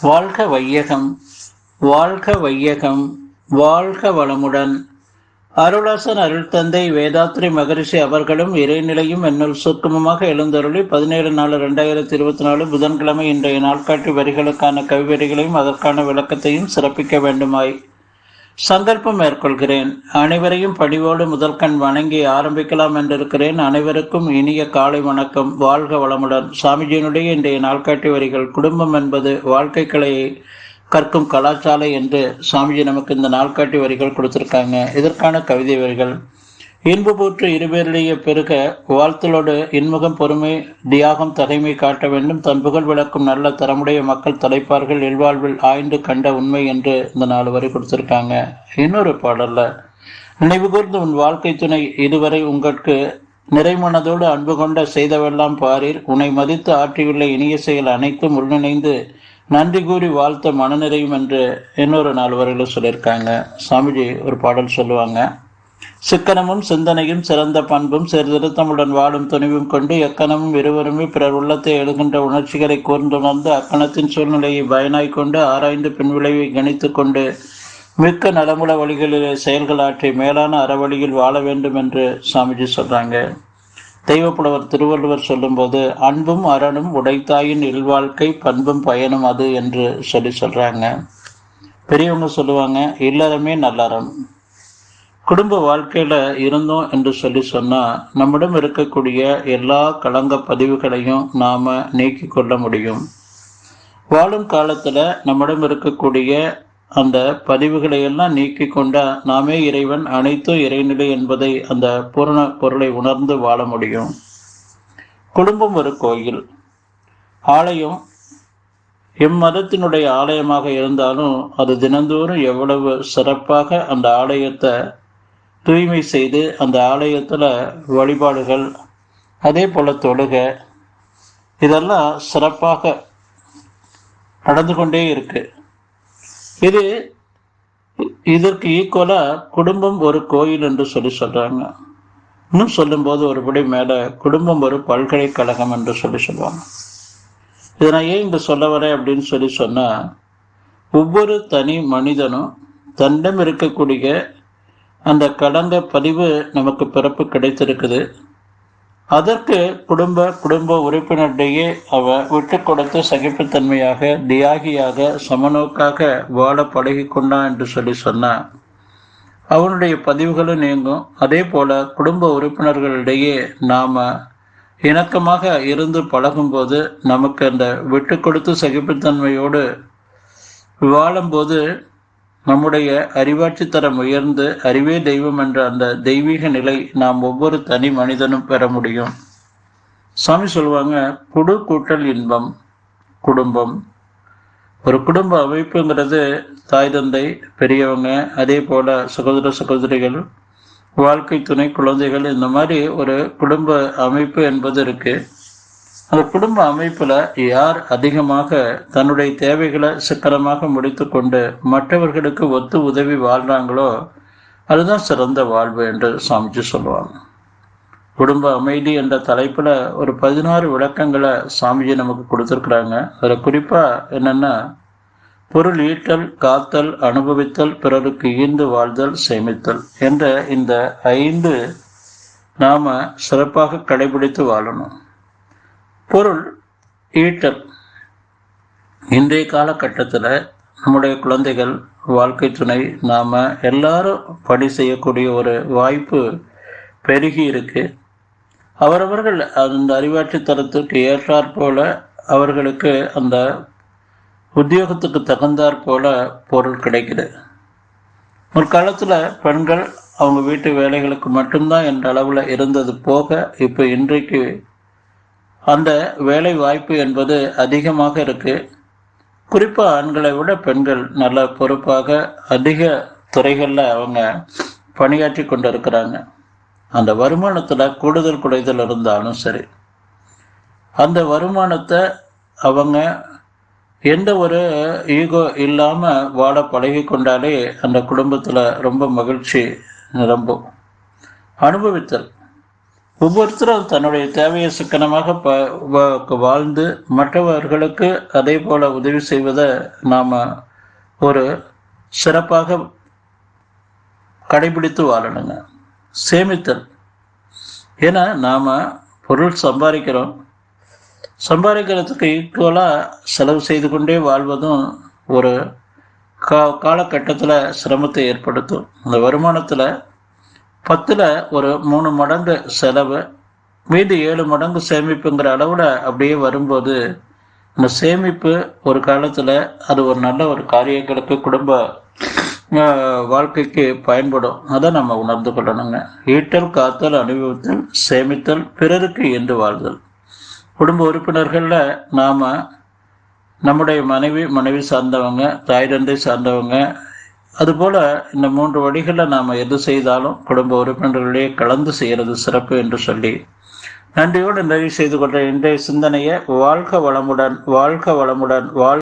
வாழ்க வையகம் வாழ்க வையகம் வாழ்க வளமுடன். அருளாசன் அருள் தந்தை வேதாத்ரி மகரிஷி அவர்களும் இறைநிலையும் என்னுள் சுருக்கமமாக எழுந்தருளி பதினேழு நாலு ரெண்டாயிரத்தி இருபத்தி நாலு புதன்கிழமை இன்றைய நாட்காட்டி வரிகளுக்கான கவிவரிகளையும் அதற்கான விளக்கத்தையும் சிறப்பிக்க வேண்டுமாய். சங்கல்பம் மேற்கொள்கிறேன். அனைவரையும் படிவோடு முதற்கண் வணங்கி ஆரம்பிக்கலாம் என்றிருக்கிறேன். அனைவருக்கும் இனிய காலை வணக்கம். வாழ்க வளமுடன். சாமிஜியினுடைய இன்றைய நாள்காட்டி வரிகள் குடும்பம் என்பது வாழ்க்கை கலையை கற்கும் கலாச்சாலை என்று சாமிஜி நமக்கு இந்த நாள்காட்டி வரிகள் கொடுத்திருக்காங்க. இதற்கான கவிதை வரிகள். இன்பு போற்று இருபேரிலேயே பெருக வாழ்த்தலோடு இன்முகம் பொறுமை தியாகம் தகைமை காட்ட வேண்டும். தன் புகழ் விளக்கும் நல்ல தரமுடைய மக்கள் தலைப்பார்கள் இல்வாழ்வில் ஆய்ந்து கண்ட உண்மை என்று இந்த நாலு வரி கொடுத்துருக்காங்க. இன்னொரு பாடல்ல நினைவுகூர்ந்து உன் வாழ்க்கை துணை இதுவரை உங்களுக்கு நிறைமனதோடு அன்பு கொண்ட செய்தவெல்லாம் பாரீர். உன்னை மதித்து ஆற்றியுள்ள இனிய செயல் அனைத்தும் உள்நினைந்து நன்றி கூறி வாழ்த்த மனநிறையும் என்று இன்னொரு நாலு வரையிலும் சொல்லியிருக்காங்க. சாமிஜி ஒரு பாடல் சொல்லுவாங்க. சிக்கனமும் சிந்தனையும் சிறந்த பண்பும் சிறுதிருத்தமுடன் வாழும் துணிவும் கொண்டு எக்கணமும் இருவருமே பிறர் உள்ளத்தை எழுகின்ற உணர்ச்சிகளை கூர்ந்துணர்ந்து அக்கணத்தின் சூழ்நிலையை பயனாய் கொண்டு ஆராய்ந்து பின்விளைவை கணித்து கொண்டு மிக்க நலமுல வழிகளிலே செயல்களாற்றி மேலான அறவழியில் வாழ வேண்டும் என்று சாமிஜி சொல்றாங்க. தெய்வப்புலவர் திருவள்ளுவர் சொல்லும்போது அன்பும் அறனும் உடைத்தாயின் இல்வாழ்க்கை பண்பும் பயனும் அது என்று சொல்லி சொல்றாங்க. பெரியவங்க சொல்லுவாங்க இல்லறமே நல்லறம். குடும்ப வாழ்க்கையில இருந்தோம் என்று சொல்லி சொன்னா நம்மிடம் இருக்கக்கூடிய எல்லா களங்க பதிவுகளையும் நாம நீக்கி கொள்ள முடியும். வாழும் காலத்துல நம்மிடம் இருக்கக்கூடிய அந்த பதிவுகளை எல்லாம் நீக்கி கொண்ட நாமே இறைவன் அனைத்தும் இறைநிலை என்பதை அந்த பூரண பொருளை உணர்ந்து வாழ முடியும். குடும்பம் ஒரு கோயில். ஆலயம் எம்மதத்தினுடைய ஆலயமாக இருந்தாலும் அது தினந்தோறும் எவ்வளவு சிறப்பாக அந்த ஆலயத்தை தூய்மை செய்து அந்த ஆலயத்தில் வழிபாடுகள் அதே போல் தொழுக. இதெல்லாம் சிறப்பாக நடந்து கொண்டே இருக்கு. இது இதற்கு ஈக்குவலாக குடும்பம் ஒரு கோயில் என்று சொல்லி சொல்கிறாங்க இன்னும் சொல்லும்போது ஒருபடி மேலே குடும்பம் ஒரு பல்கலைக்கழகம் என்று சொல்லி சொல்லுவாங்க. இதை நான் ஏன் இங்கே சொல்ல வரேன் அப்படின்னு சொல்லி சொன்னால் ஒவ்வொரு தனி மனிதனும் தன்னிடம் இருக்கக்கூடிய அந்த கடந்த பதிவு நமக்கு பிறப்பு கிடைத்திருக்குது. அதற்கு குடும்ப குடும்ப உறுப்பினரிடையே அவ விட்டு கொடுத்து சகிப்புத்தன்மையாக தியாகியாக சமநோக்காக வாழ பழகி கொண்டான் என்று சொல்லி சொன்னான் அவனுடைய பதிவுகளும் நீங்கும். அதே போல குடும்ப உறுப்பினர்களிடையே நாம இணக்கமாக இருந்து பழகும்போது நமக்கு அந்த விட்டு கொடுத்து சகிப்புத்தன்மையோடு வாழும்போது நம்முடைய அறிவாட்சி தரம் உயர்ந்து அறிவே தெய்வம் என்ற அந்த தெய்வீக நிலை நாம் ஒவ்வொரு தனி மனிதனும் பெற முடியும். சாமி சொல்லுவாங்க குடு கூட்டல் இன்பம் குடும்பம். ஒரு குடும்ப அமைப்புங்கிறது தாய் தந்தை பெரியவங்க அதே போல சகோதர சகோதரிகள் வாழ்க்கை துணை குழந்தைகள் இந்த மாதிரி ஒரு குடும்ப அமைப்பு என்பது இருக்குது அந்த குடும்ப அமைப்புல யார் அதிகமாக தன்னுடைய தேவைகளை சிக்கனமாக முடித்து கொண்டு மற்றவர்களுக்கு ஒத்து உதவி வாழ்றாங்களோ அதுதான் சிறந்த வாழ்வு என்று சாமிஜி சொல்லுவாங்க. குடும்ப அமைதி என்ற தலைப்புல ஒரு பதினாறு விளக்கங்களை சாமிஜி நமக்கு கொடுத்துருக்குறாங்க. அதில் குறிப்பா என்னன்னா பொருள் ஈட்டல் காத்தல் அனுபவித்தல் பிறருக்கு ஈந்து வாழ்தல் சேமித்தல் என்ற இந்த ஐந்து நாம சிறப்பாக கடைபிடித்து வாழணும். பொருள் ஈட்டல் இன்றைய காலகட்டத்தில் நம்முடைய குழந்தைகள் வாழ்க்கை துணை நாம் எல்லாரும் பணி செய்யக்கூடிய ஒரு வாய்ப்பு பெருகி இருக்கு. அவரவர்கள் அந்த அறிவாட்சி தரத்துக்கு ஏற்றாற் போல அவர்களுக்கு அந்த உத்தியோகத்துக்கு தகுந்தாற் போல பொருள் கிடைக்குது. முற்காலத்தில் பெண்கள் அவங்க வீட்டு வேலைகளுக்கு மட்டும்தான் என்ற அளவில் இருந்தது போக இப்போ இன்றைக்கு அந்த வேலை வாய்ப்பு என்பது அதிகமாக இருக்கு. குறிப்பாக ஆண்களை விட பெண்கள் நல்ல பொறுப்பாக அதிக துறைகளில் அவங்க பணியாற்றி கொண்டு இருக்கிறாங்க அந்த வருமானத்தில் கூடுதல் குறைதல் இருந்தாலும் சரி. அந்த வருமானத்தை அவங்க எந்த ஒரு ஈகோ இல்லாமல் வாழ பழகி கொண்டாலே அந்த குடும்பத்தில் ரொம்ப மகிழ்ச்சி நிரம்பும். அனுபவித்தல். ஒவ்வொருத்தரும் தன்னுடைய தேவையை சிக்கனமாக வாழ்ந்து மற்றவர்களுக்கு அதே போல உதவி செய்வதை நாம் ஒரு சிறப்பாக கடைபிடித்து வாழணுங்க. சேமித்தல். ஏன்னா நாம் பொருள் சம்பாதிக்கிறோம். சம்பாதிக்கிறதுக்கு ஈக்குவலாக செலவு செய்து கொண்டே வாழ்வதும் ஒரு கா காலகட்டத்தில் சிரமத்தை ஏற்படுத்தும். அந்த வருமானத்தில் பத்தில் ஒரு மூணு மடங்கு செலவு மீதி ஏழு மடங்கு சேமிப்புங்கிற அளவில் அப்படியே வரும்போது இந்த சேமிப்பு ஒரு காலத்தில் அது ஒரு நல்ல ஒரு காரியங்களுக்கு குடும்ப வாழ்க்கைக்கு பயன்படும். அதை நம்ம உணர்ந்து கொள்ளணுங்க. ஈட்டல் காத்தல் அனுபவித்தல் சேமித்தல் பிறருக்கு என்று வாழ்தல். குடும்ப உறுப்பினர்களில் நாம் நம்முடைய மனைவி மனைவி சார்ந்தவங்க தாய் தந்தை சார்ந்தவங்க அதுபோல் இந்த மூன்று வழிகளில் நாம் எது செய்தாலும் குடும்ப உறுப்பினர்களிடையே கலந்து செய்கிறது சிறப்பு என்று சொல்லி நன்றியோடு நிறைவு செய்து கொண்ட இன்றைய சிந்தனையை வாழ்க வளமுடன் வாழ்க வளமுடன் வாழ்